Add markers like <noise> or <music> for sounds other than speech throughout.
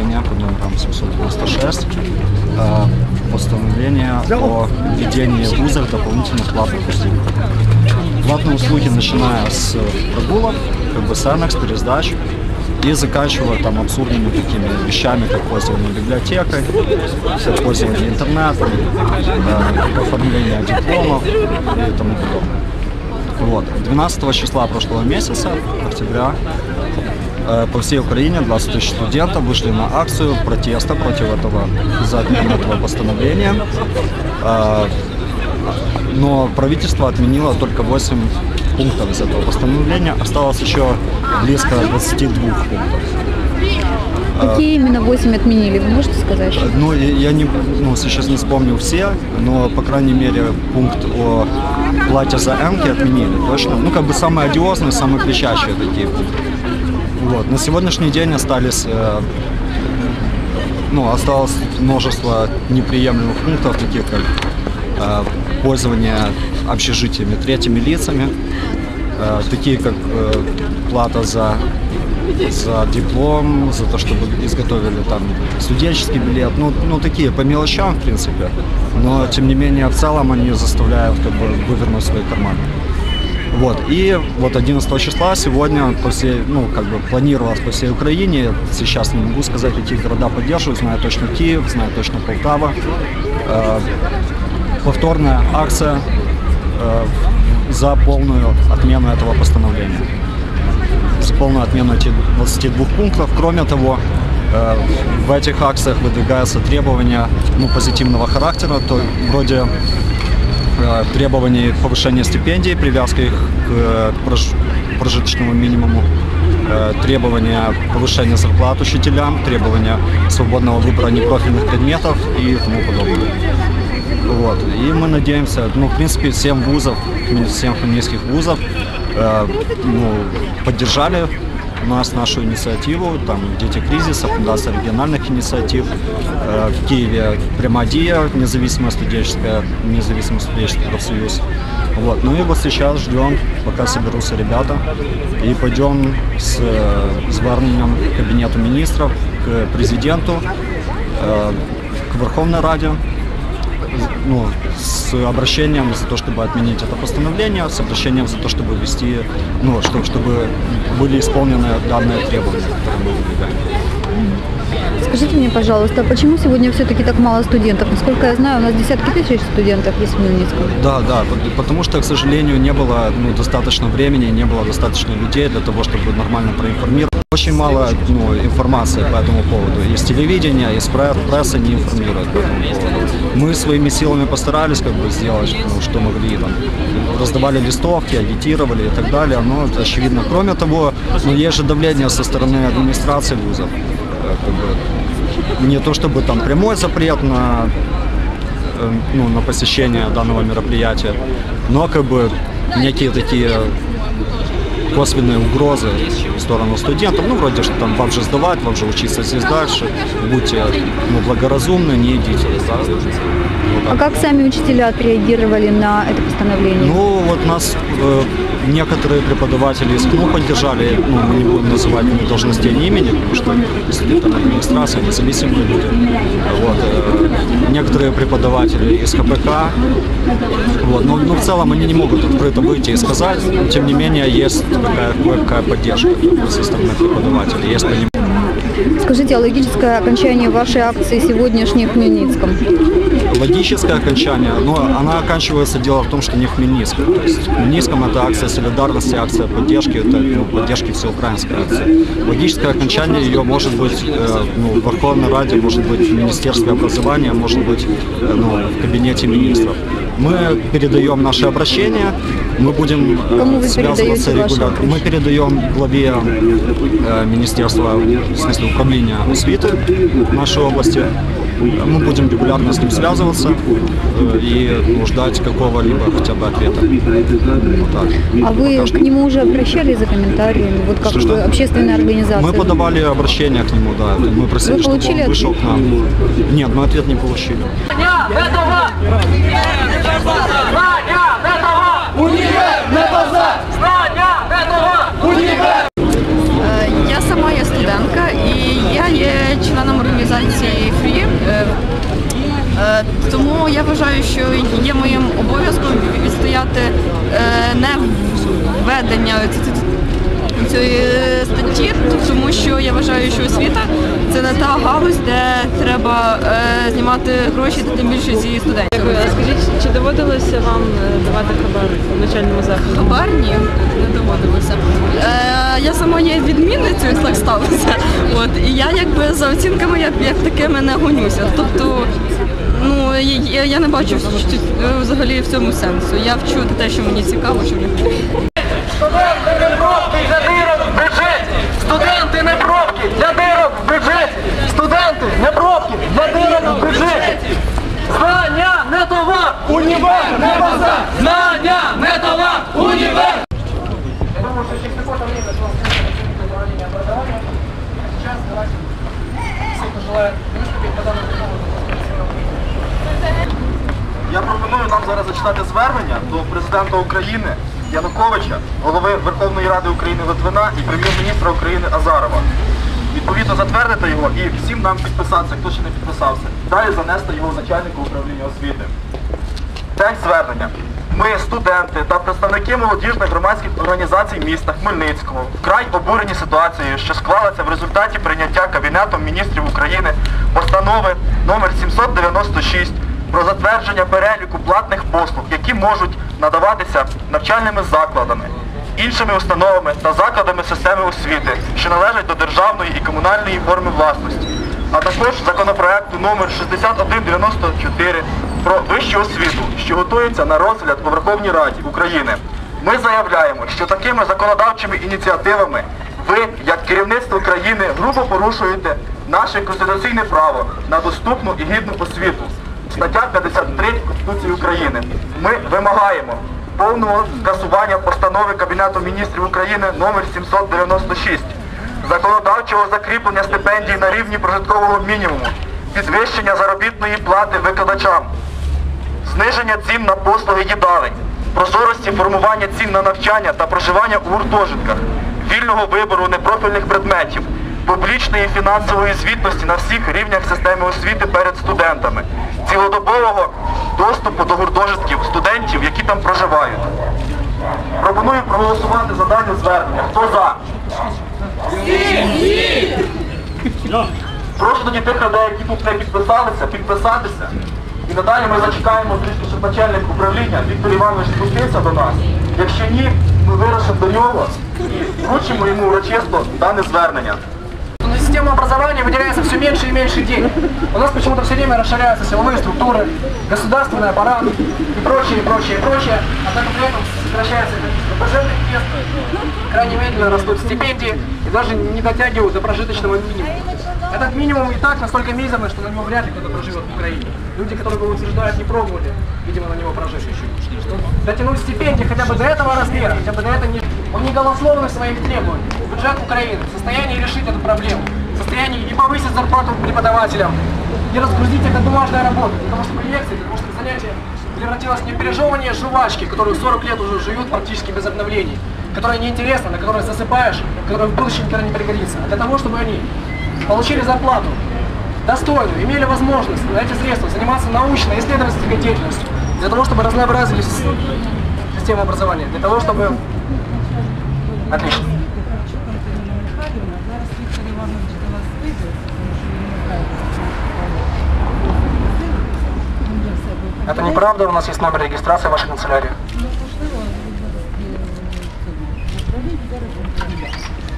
постановление под номером 796 э, постановление о введении в дополнительных платных услуг. Платные услуги, начиная с прогулок, как бы санекс, пересдач, и заканчивая там абсурдными такими вещами, как пользование библиотекой, как пользование интернетом, э, оформление дипломов и тому подобное. Вот. 12 числа прошлого месяца, октября, по всей Украине 20 тысяч студентов вышли на акцию протеста против этого, за отмену этого постановления. Э, Но правительство отменило только 8 пунктов из этого постановления. Осталось еще близко 22 пунктов. Какие именно 8 отменили, вы можете сказать? Ну, я не, ну, сейчас не вспомню все, но, по крайней мере, пункт о плате за эмки отменили точно. Ну, как бы самые одиозные, самые кричащие такие пункты. Вот. На сегодняшний день остались, э, ну, осталось множество неприемлемых пунктов, таких как э, пользование общежитиями третьими лицами, э, такие как э, плата за за диплом, за то, чтобы изготовили там студенческий билет, ну, ну такие по мелочам, в принципе, но тем не менее в целом они заставляют как бы вывернуть свои карманы. Вот, и вот 11 числа сегодня по всей, ну, как бы планировалось по всей Украине, сейчас не могу сказать, какие города поддерживают, знаю точно Киев, знаю точно Полтава. Э, повторная акция э, за полную отмену этого постановления. За полную отмену этих 22 пунктов. Кроме того, э, в этих акциях выдвигаются требования ну, позитивного характера, то вроде требований повышения стипендий, привязки к э, прож- прожиточному минимуму, э, требования повышения зарплат учителям, требования свободного выбора непрофильных предметов и тому подобное. Вот. И мы надеемся, ну, в принципе, 7 вузов, всем феминистских вузов э, ну, поддержали нас, нашу инициативу, там «Дети кризиса», Фундация региональных инициатив, э, в Киеве «Прямодия», независимая студенческая, независимый студенческий профсоюз. Вот. Ну и вот сейчас ждем, пока соберутся ребята, и пойдем с э, звернением к кабинету министров, к президенту, э, к Верховной Раде, ну, с обращением за то, чтобы отменить это постановление, с обращением за то, чтобы ввести, ну, чтобы, чтобы были исполнены данные требования, которые мы выдвигаем. Скажите мне, пожалуйста, а почему сегодня все-таки так мало студентов? Насколько я знаю, у нас десятки тысяч студентов есть в Хмельницком. Да, да, пот- потому что, к сожалению, не было ну, достаточно времени, не было достаточно людей для того, чтобы нормально проинформировать. Очень мало ну, информации по этому поводу. Из телевидения, из пре- прессы не информируют по этому поводу. Мы своими силами постарались как бы сделать, ну, что могли. Там, раздавали листовки, агитировали и так далее. Но это очевидно. Кроме того, ну, есть же давление со стороны администрации вузов. Как бы, не то чтобы там прямой запрет на э, ну, на посещение данного мероприятия, но как бы некие такие косвенные угрозы в сторону студентов, ну, вроде, что там вам же сдавать, вам же учиться здесь дальше, будьте ну, благоразумны, не идите. Вот А как сами учителя отреагировали на это постановление? Ну, вот нас э, некоторые преподаватели из КНУ поддержали, ну, мы не будем называть ни должностей, ни имени, потому что если там администрация, независимые люди. Вот, э, некоторые преподаватели из КПК, вот, но, но в целом они не могут открыто выйти и сказать, тем не менее есть такая кое-какая поддержка со стороны преподавателей, есть понимание. Скажите, а логическое окончание вашей акции сегодняшней в Хмельницком? логическое окончание, но она оканчивается, дело в том, что не в Хмельницком. То есть в Хмельницком это акция солидарности, акция поддержки, это ну, поддержки всеукраинской акции. Логическое окончание ее может быть э, ну, в Верховной Раде, может быть в Министерстве образования, может быть э, ну, в кабинете министров. Мы передаем наши обращения, мы будем э, Кому вы связываться регулярно. Мы передаем главе э, Министерства, в смысле управления освиты нашей области. Мы будем регулярно с ним связываться э, и ну, ждать какого-либо хотя бы ответа. Вот так. А вы к что. нему уже обращались за комментариями, вот как Что-что? общественная организация? Мы подавали обращение к нему, да. Мы просили, Вы чтобы он вышел к нам. Нет, мы ответ не получили. Дня этого членом організації ФРІ. Е, е, тому я вважаю, що є моїм обов'язком відстояти е, не введення цієї статті, тому що я вважаю, що освіта це не та галузь, де треба е, знімати гроші, тим більше зі студентів. Дякую. А скажіть, чи доводилося вам е, давати хабар в начальному закладі? Хабар ні, не доводилося. Е, я сама є відмінницею, так сталося. От, і я якби за оцінками як, як такими не гонюся. Тобто, ну я, я не бачу що- взагалі в цьому сенсу. Я вчу те, що мені цікаво, що мені. Студенти не пробки для дирок в бюджеті! Студенти не пробки для дирок в бюджеті! Студенти не пробки дирок в бюджеті! Знання не товар! Універ не базар! Знання не товар! Універ! Я думаю, что через какое-то время к вам управление образования. Сейчас давайте все, кто желает выступить по данному поводу, Я пропоную нам зараз зачитати звернення до президента України Януковича, голови Верховної Ради України Литвина і прем'єр-міністра України Азарова. Відповідно затвердити його і всім нам підписатися, хто ще не підписався. Далі занести його начальнику управління освіти. Текст звернення. Ми, студенти та представники молодіжних громадських організацій міста Хмельницького, вкрай обурені ситуацією, що склалася в результаті прийняття Кабінетом міністрів України постанови номер 796 про затвердження переліку платних послуг, які можуть надаватися навчальними закладами, іншими установами та закладами системи освіти, що належать до державної і комунальної форми власності а також законопроекту номер 6194 про вищу освіту, що готується на розгляд у Верховній Раді України. Ми заявляємо, що такими законодавчими ініціативами ви, як керівництво країни, грубо порушуєте наше конституційне право на доступну і гідну освіту. Стаття 53 Конституції України. Ми вимагаємо повного скасування постанови Кабінету міністрів України номер 796 законодавчого закріплення стипендій на рівні прожиткового мінімуму, підвищення заробітної плати викладачам, зниження цін на послуги їдалень, прозорості формування цін на навчання та проживання у гуртожитках, вільного вибору непрофільних предметів, публічної фінансової звітності на всіх рівнях системи освіти перед студентами, цілодобового доступу до гуртожитків студентів, які там проживають. Пропоную проголосувати за дане звернення. Хто за? Прошу тоді тих людей, які тут не підписалися, підписатися. І надалі ми зачекаємо щоб начальник управління Віктор Іванович спустився до нас. Якщо ні, ми вирушимо до нього і вручимо йому урочисто дане звернення. На систему образования выделяется все меньше и меньше денег. У нас почему-то все время расширяются силовые структуры, государственный аппарат и прочее, и прочее, и прочее. Однако при этом сокращается бюджетных мест, крайне медленно растут стипендии и даже не дотягивают до прожиточного минимума. Этот минимум и так настолько мизерный, что на него вряд ли кто-то проживет в Украине. Люди, которые его утверждают, не пробовали, видимо, на него прожить. Дотянуть стипендии хотя бы до этого размера, хотя бы до этого не... Он не голословный своих требованиях. Бюджет Украины в состоянии решить эту проблему. Состоянии и повысить зарплату преподавателям, и разгрузить их от бумажной работы. Для того, чтобы лекции, для того, чтобы занятие превратилось в пережевывание жвачки, которую 40 лет уже жуют практически без обновлений, которая неинтересна, на которой засыпаешь, которая в будущем никогда не пригодится. А для того, чтобы они получили зарплату достойную, имели возможность на эти средства заниматься научно-исследовательской деятельностью, для того, чтобы разнообразили с- систему образования, для того, чтобы... Отлично. Это неправда, у нас есть номер регистрации в вашей канцелярии.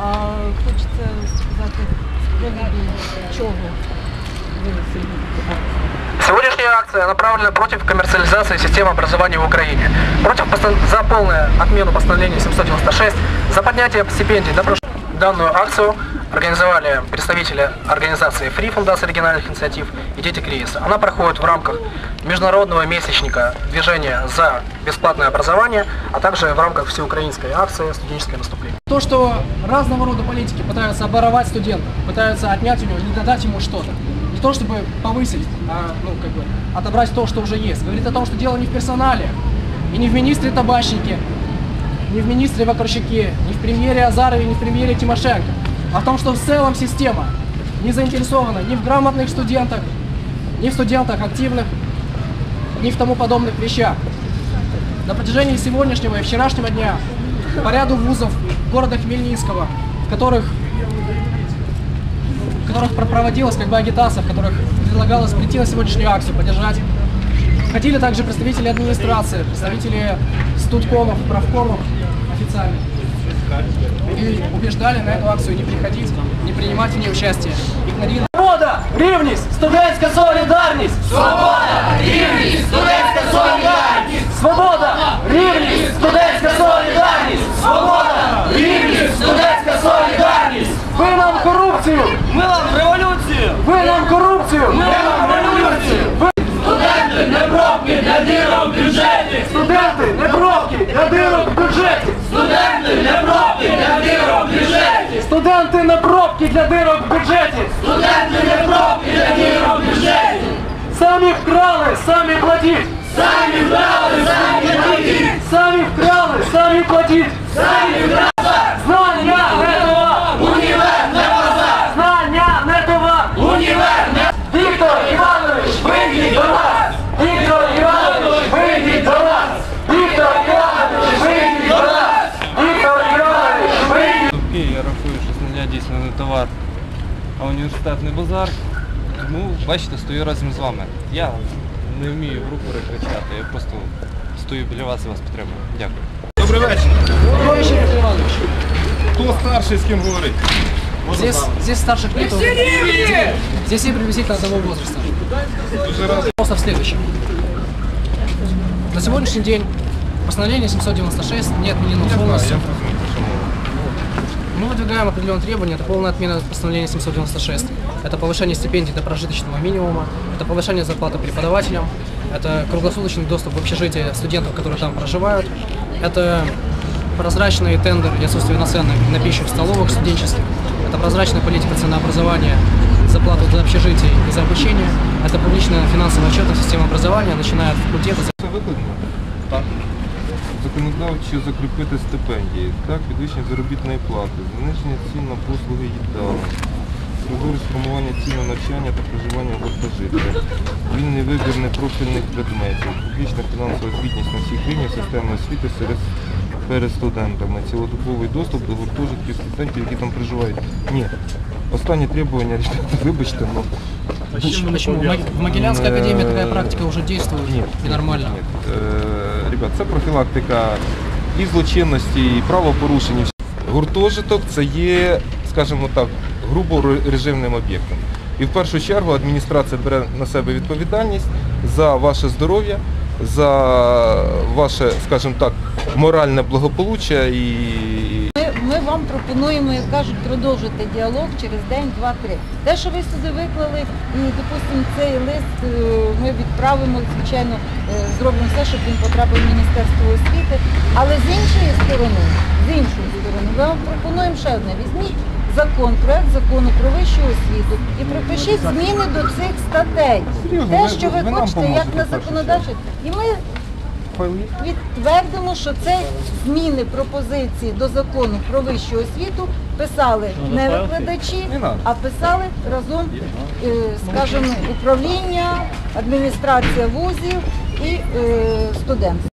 А чого винесли Сегодняшняя акция направлена против коммерциализации системы образования в Украине, против за полную отмену постановления 796, за поднятие стипендий. прош- Данную акцию организовали представители организации Free Фундации региональных инициатив и Дети кризиса. Она проходит в рамках международного месячника движения за бесплатное образование, а также в рамках всеукраинской акции «Студенческое наступление». То, что разного рода политики пытаются оборовать студента, пытаются отнять у него, не додать ему что-то. Не то, чтобы повысить, а ну, как бы, отобрать то, что уже есть. Говорит о том, что дело не в персонале, и не в министре Табачнике, не в министре Вакарчуке, не в премьере Азарове, не в премьере Тимошенко, а в том, что в целом система не заинтересована ни в грамотных студентах, ни в студентах активных, ни в тому подобных вещах. На протяжении сегодняшнего и вчерашнего дня по ряду вузов города Хмельницкого, в которых, в которых про- проводилась как бы агитация, в которых предлагалось прийти на сегодняшнюю акцию, поддержать Ходили также представители администрации, представители студкомов, правкомов официальных. И убеждали на эту акцию не приходить, не принимать в ней участие. Игнорировали. Свобода! Рівність! Студентська солідарність! Свобода! Рівність! Студентська солідарність! Свобода! Рівність! Студентська для дірок в бюджеті! Студенти, не пробки для дірок в бюджеті! Самі вкрали, самі платіть! Самі вкрали, самі платіть! Самі вкрали, самі платіть! Самі вкрали! а університет не базар. Тому, бачите, стою разом з вами. Я не вмію в руку кричати, я просто стою біля вас і вас підтримую. Дякую. Добрий вечір. Григорій Віктор Іванович, Хто старший з ким говорить? здесь, здесь старших нету. Здесь все приблизительно одного возраста. Дуже радий. Просто в следующем. На сегодняшний день постановление 796 не отменено полностью. Мы выдвигаем определенные требования. Это полная отмена постановления 796. Это повышение стипендий до прожиточного минимума. Это повышение зарплаты преподавателям. Это круглосуточный доступ в общежитие студентов, которые там проживают. Это прозрачный тендер и отсутствие наценок на пищу в столовых студенческих. Это прозрачная политика ценообразования, за плату за общежитие и за обучение. Это публичная финансовая отчетность системы образования, начиная от факультета? Так. Законодавчо закріпити стипендії, так, підвищення заробітної плати, зниження цін на послуги їдали, прозорість формування цін на навчання та проживання в гуртожитку, вільний вибір непрофільних предметів, публічна фінансова звітність на всіх рівнях системи освіти серед перед студентами, цілодобовий доступ до гуртожитків студентів, які там проживають. Ні. Останні требування, <laughs> вибачте, ну, Почему? Почему? В Мог- В Могилянской академии такая практика уже действует Ні, и нормально. Ні. Е, ребят, це профілактика і злочинності, і правопорушень. Гуртожиток це є, скажімо так, грубо ре- режимним об'єктом. І в першу чергу адміністрація бере на себе відповідальність за ваше здоров'я, за ваше, скажімо так, моральне благополуччя і Ми, вам пропонуємо, як кажуть, продовжити діалог через день, два, три. Те, що ви сюди виклали, і, допустимо, цей лист е, ми відправимо, звичайно, е, зробимо все, щоб він потрапив в Міністерство освіти. Але з іншої сторони, з іншої сторони, ми вам пропонуємо ще одне. Візьміть закон, проект закону про вищу освіту і пропишіть зміни до цих статей. Те, що ви хочете, як на законодавчі. І ми Підтвердимо, що це зміни пропозиції до закону про вищу освіту писали не викладачі, а писали разом, е, скажімо, управління, адміністрація вузів і е, студенти.